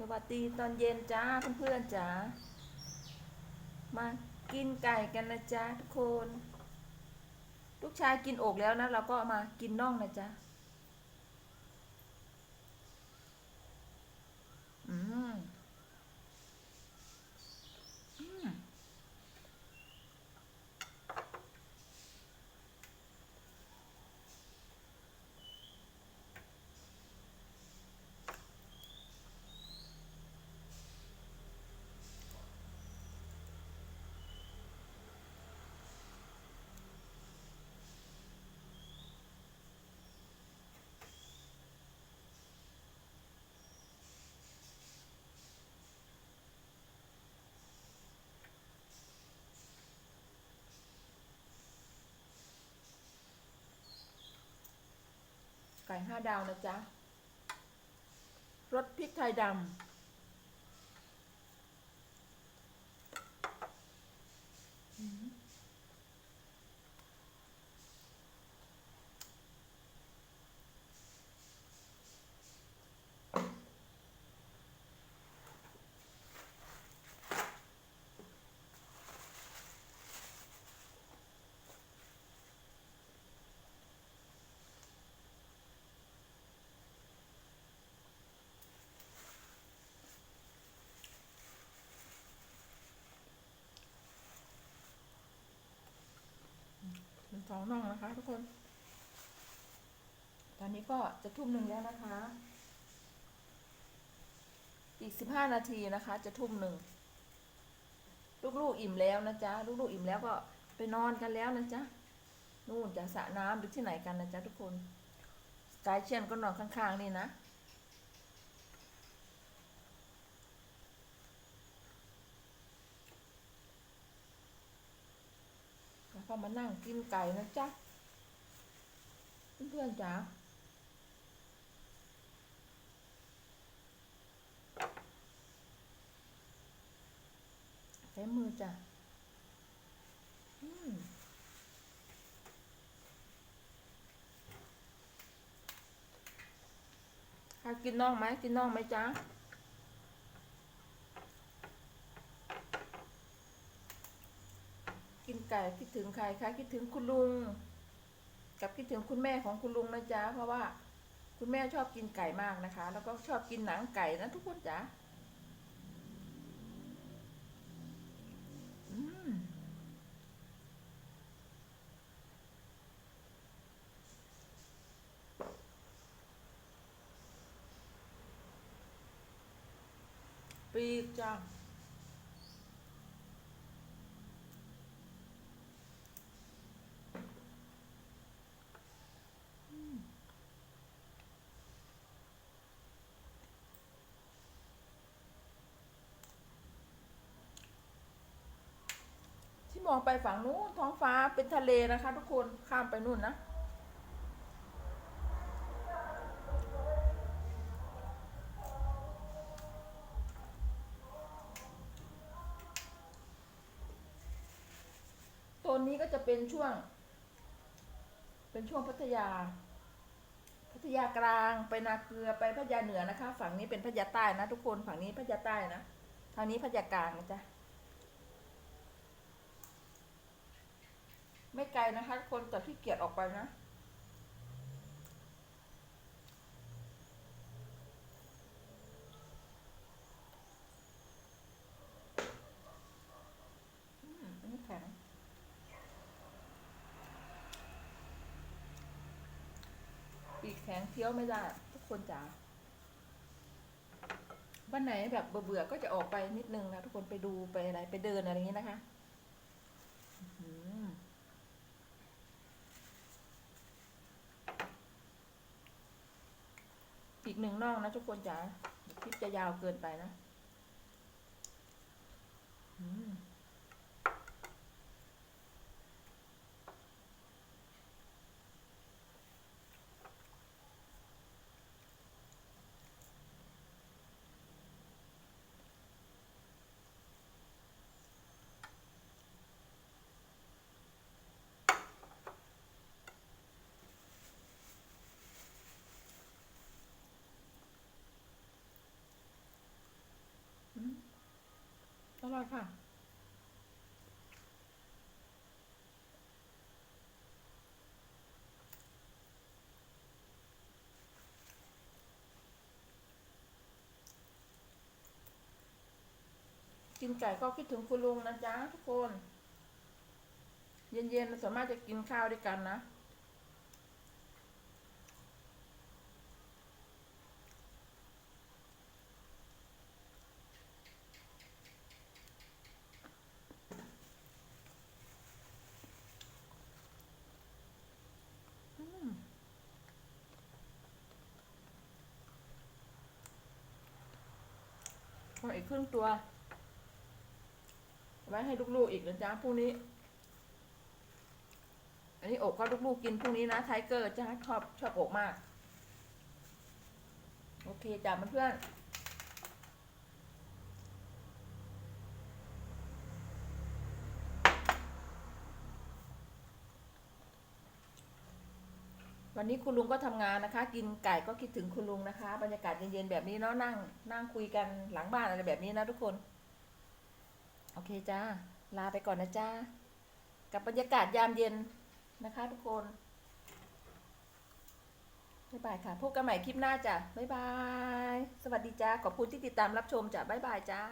สวัสดีตอนเย็นจ้าเพื่อนๆจ้ามากินไก่กันนะจ๊ะทุกคน ลูกชายกินอกแล้วนะ เราก็มากินน่องนะจ๊ะ ห้าดาวนะจ๊ะรสพริกไทยดำ องน่องนะคะ ทุกคน ตอนนี้ก็จะทุ่มหนึ่งแล้วนะคะ อีกสิบห้านาทีนะคะ จะทุ่มหนึ่ง ลูกๆอิ่มแล้วนะจ๊ะ ลูกๆอิ่มแล้วก็ไปนอนกันแล้วนะจ๊ะ นู่นจะสระน้ำหรือที่ไหนกันนะจ๊ะทุกคนสกายเชียนก็นอนข้างๆนี่นะ แล้ว ก็มานั่งกินไก่นะจ๊ะ เพื่อนๆจ๋าใช้มือจ้ะอืมใครกินน่องไหมกินน่องไหมจ๊ะ กินไก่คิดถึงใครคะคิดถึงคุณลุง กับคิดถึงคุณแม่ของคุณลุงนะจ๊ะเพราะว่าคุณแม่ชอบกินไก่มากนะคะ แล้วก็ชอบกินหนังไก่นะทุกคนจ๋าอืมปีกจ้า มองไปฝั่งนู้นท้องฟ้าเป็นทะเลนะคะ ทุกคนข้ามไปนู่นนะตอนนี้ก็จะเป็นช่วง เป็นช่วงพัทยา พัทยากลางไปนาเกลือไปพัทยาเหนือนะคะ ฝั่งนี้เป็นพัทยาใต้นะ ทุกคนฝั่งนี้พัทยาใต้นะทางนี้พัทยากลางนะจ๊ะ ไม่ไกลนะคะทุกคนแต่ที่เกียจออกไปนะอืมอันนี้แข็งปีกแข็งเคี้ยวไม่ได้ทุกคนจ๋าวันไหนแบบเบื่อๆก็จะออกไปนิดนึงนะทุกคนไปดูไปอะไรไปเดินอะไรอย่างนี้นะคะอื้อหืออี กหนึ่งน่องนะทุกคนจ๋าคลิปจะยาวเกินไปนะ อืม อร่อยค่ะ กินไก่ก็คิดถึงคุณลุงนะจ๊ะทุกคน เย็นๆเราสามารถจะกินข้าวด้วยกันนะ อืมเออีกครึ่งตัว ไว้ให้ลูกๆอีกนะจ๊ะพรุ่งนี้ อันนี้อกก็ลูกๆกินพรุ่งนี้นะไทเกอร์จ้าชอบชอบอกมาก โอเคจ้ะเพื่อนๆ วันนี้คุณลุงก็ทำงานนะคะ กินไก่ก็คิดถึงคุณลุงนะคะ บรรยากาศเย็นๆแบบนี้เนาะนั่ง นั่งคุยกันหลังบ้านอะไรแบบนี้นะทุกคน โอเคจ้าลาไปก่อนนะจ้ากับบรรยากาศยามเย็นนะคะ ทุกคนบ๊ายบายค่ะพบกันใหม่คลิปหน้าจ้ะบ๊ายบาย สวัสดีจ้าขอบคุณที่ติดตามรับชมจ้ะบ๊ายบายจ้า